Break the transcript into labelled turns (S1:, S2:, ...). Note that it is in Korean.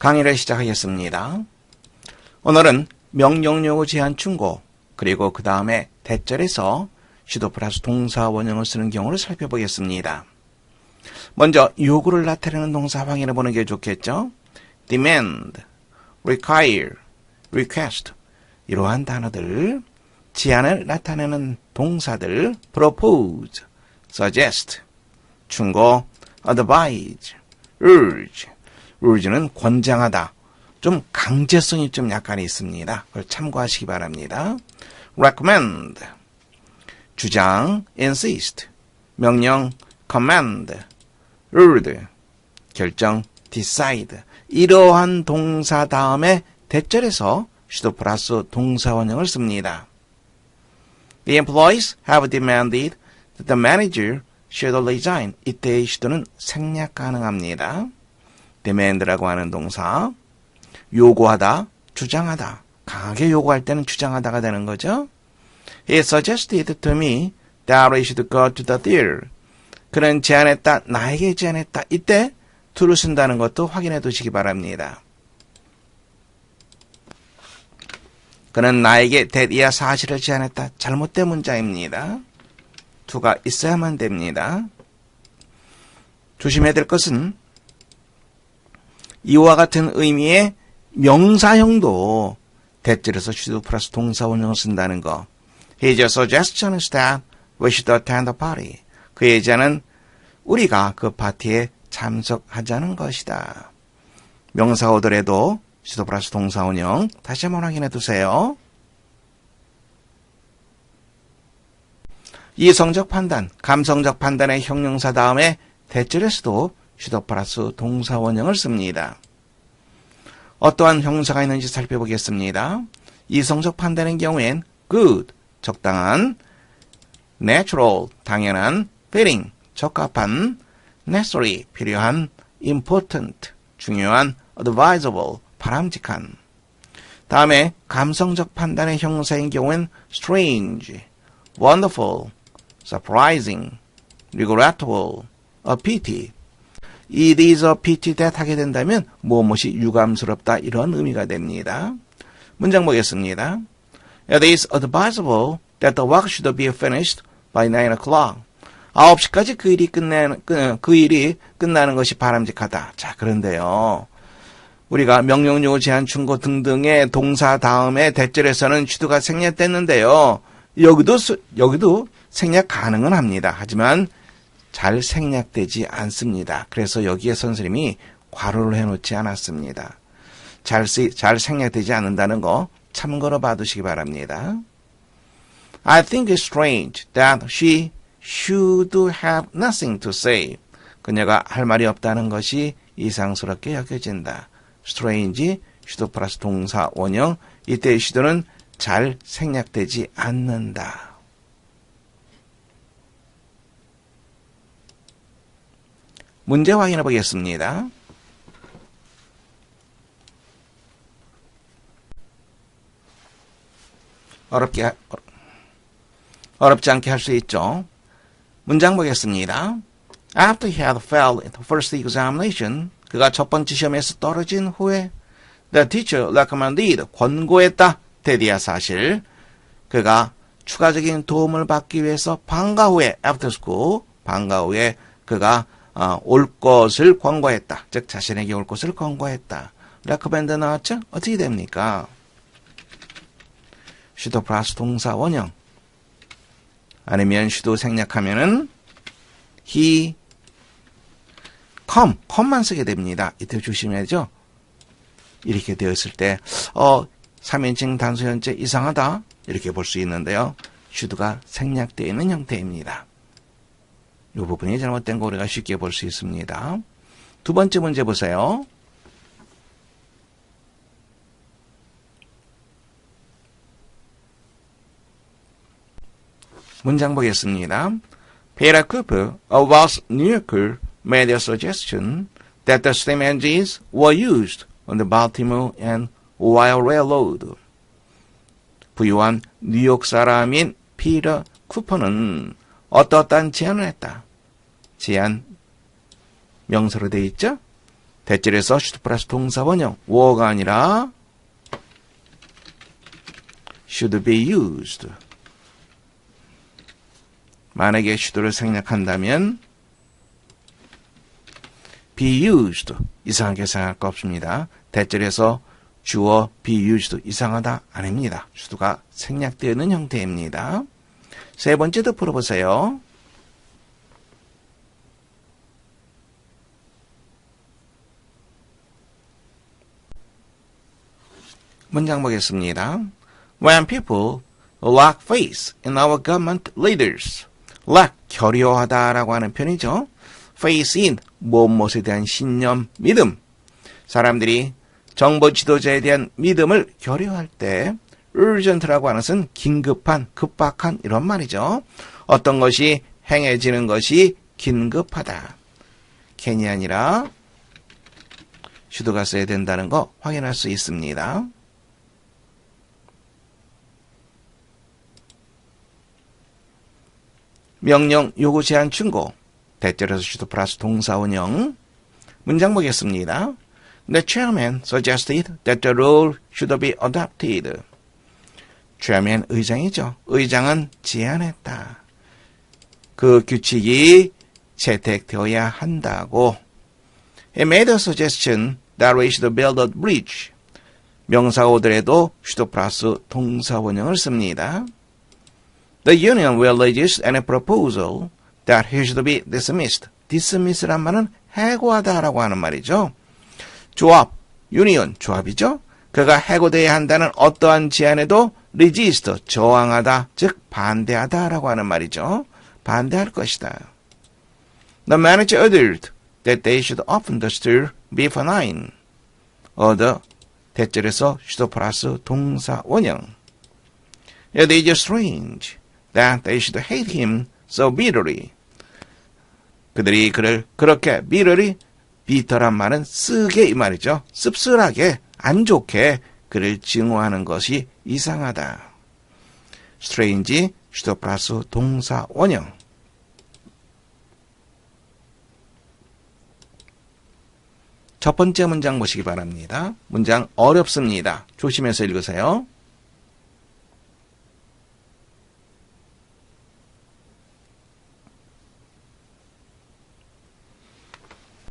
S1: 강의를 시작하겠습니다. 오늘은 명령용어 제한 충고 그리고 그 다음에 대절에서 시도 플러스 동사 원형을 쓰는 경우를 살펴보겠습니다. 먼저 요구를 나타내는 동사 확인해 보는 게 좋겠죠? demand, require, request 이러한 단어들 제안을 나타내는 동사들 propose, suggest, 충고, advise, urge, urge는 권장하다. 좀 강제성이 좀 약간 있습니다. 그걸 참고하시기 바랍니다. recommend, 주장, insist, 명령, command, urge, 결정, decide. 이러한 동사 다음에 대절에서 시도 플러스 동사 원형을 씁니다. The employees have demanded that the manager should resign. 이때의 시도는 생략 가능합니다. Demand라고 하는 동사. 요구하다, 주장하다. 강하게 요구할 때는 주장하다가 되는 거죠. He suggested to me that we should go to the theater. 그는 제안했다, 나에게 제안했다. 이때 to를 쓴다는 것도 확인해 두시기 바랍니다. 그는 나에게 대디야 사실을 제안했다. 잘못된 문장입니다. to가 있어야만 됩니다. 조심해야 될 것은 이와 같은 의미의 명사형도 대절에서 주도 플러스 동사 원형을 쓴다는 거. His suggestion is that we should attend the party. 그의 제안은 우리가 그 파티에 참석하자는 것이다. 명사어들에도 시도 플러스 동사 원형 다시 한번 확인해 두세요. 이성적 판단, 감성적 판단의 형용사 다음에 대절에서도 시도 플러스 동사 원형을 씁니다. 어떠한 형용사가 있는지 살펴보겠습니다. 이성적 판단의 경우엔 good, 적당한, natural, 당연한, fitting, 적합한, necessary, 필요한, important, 중요한, advisable, 바람직한. 다음에 감성적 판단의 형용사인 경우엔 strange, wonderful, surprising, regrettable, a pity. 이 is a pity that 하게 된다면 무엇이 유감스럽다 이런 의미가 됩니다. 문장 보겠습니다. It is advisable that the work should be finished by 9 o'clock. 9시까지 그 일이 끝내는, 그, 그 일이 끝나는 것이 바람직하다. 자, 그런데요. 우리가 명령요 제한 충고 등등의 동사 다음에 대절에서는 주도가 생략됐는데요. 여기도 여기도 생략 가능은 합니다. 하지만 잘 생략되지 않습니다. 그래서 여기에 선생님이 괄호를 해놓지 않았습니다. 잘, 쓰, 잘 생략되지 않는다는 거 참고로 봐두시기 바랍니다. I think it's strange that she should have nothing to say. 그녀가 할 말이 없다는 것이 이상스럽게 여겨진다. strange, 시도 플러스 동사 원형, 이때의 시도는 잘 생략되지 않는다. 문제 확인해 보겠습니다. 어렵게, 어렵지 않게 할 수 있죠. 문장 보겠습니다. After he had failed the first examination, 그가 첫 번째 시험에서 떨어진 후에 the teacher recommended 권고했다. 테디야 사실 그가 추가적인 도움을 받기 위해서 방과 후에 after school 방과 후에 그가 어, 올 것을 권고했다. 즉 자신에게 올 것을 권고했다. 레커밴드 나왔죠? 어떻게 됩니까? 슈도 플러스 동사 원형 아니면 슈도 생략하면은 he come, come만 쓰게 됩니다. 이때 조심해야죠. 이렇게 되었을 때 어, 3인칭 단수 현재 이상하다 이렇게 볼 수 있는데요. 슈드가 생략되어 있는 형태입니다. 이 부분이 잘못된 거 우리가 쉽게 볼 수 있습니다. 두 번째 문제 보세요. 문장 보겠습니다. Peter Cooper West New York made a suggestion that the steam engines were used on the Baltimore and Ohio Railroad. 부유한 뉴욕 사람인 피터 쿠퍼는 어떠한 제안을 했다. 제안 명사로 되어 있죠? 대절에서 should 플러스 동사 원형 were가 아니라 should be used. 만약에 should를 생략한다면 be used 이상하게 생각할 거 없습니다. 대절에서 주어 be used 이상하다 아닙니다. 생략되어 있는 형태입니다. 세 번째도 풀어보세요. 문장 보겠습니다. When people lack faith in our government leaders. lack, 결여하다라고 하는 편이죠. faith in, 무엇에 대한 신념, 믿음. 사람들이 정보 지도자에 대한 믿음을 결여할 때 urgent라고 하는 것은 긴급한, 급박한 이런 말이죠. 어떤 것이 행해지는 것이 긴급하다. 캔이 아니라 슈드가 써야 된다는 거 확인할 수 있습니다. 명령, 요구, 제한, 충고. 대절에서 슈드 플러스 동사 원형. 문장 보겠습니다. The chairman suggested that the rule should be adopted. Chairman 의장이죠. 의장은 제안했다. 그 규칙이 채택되어야 한다고. He made a suggestion that we should build a bridge. 오더라도 슈도 플러스 동사 원형을 씁니다. The union will register any proposal that he should be dismissed. dismiss란 말은 해고하다라고 하는 말이죠. 조합, 유니온, 조합이죠. 그가 해고돼야 한다는 어떠한 제안에도 resist, 저항하다, 즉 반대하다라고 하는 말이죠. 반대할 것이다. The manager ordered that they should often still be fine. order, 대절에서 슈도 플러스 동사 원형. It is strange that they should hate him so bitterly. 그들이 그를 그렇게 bitterly, 비터란 말은 쓰게 이 말이죠. 씁쓸하게, 안 좋게 그를 증오하는 것이 이상하다. strange, 슈도 플러스 동사 원형. 첫 번째 문장 보시기 바랍니다. 문장 어렵습니다. 조심해서 읽으세요.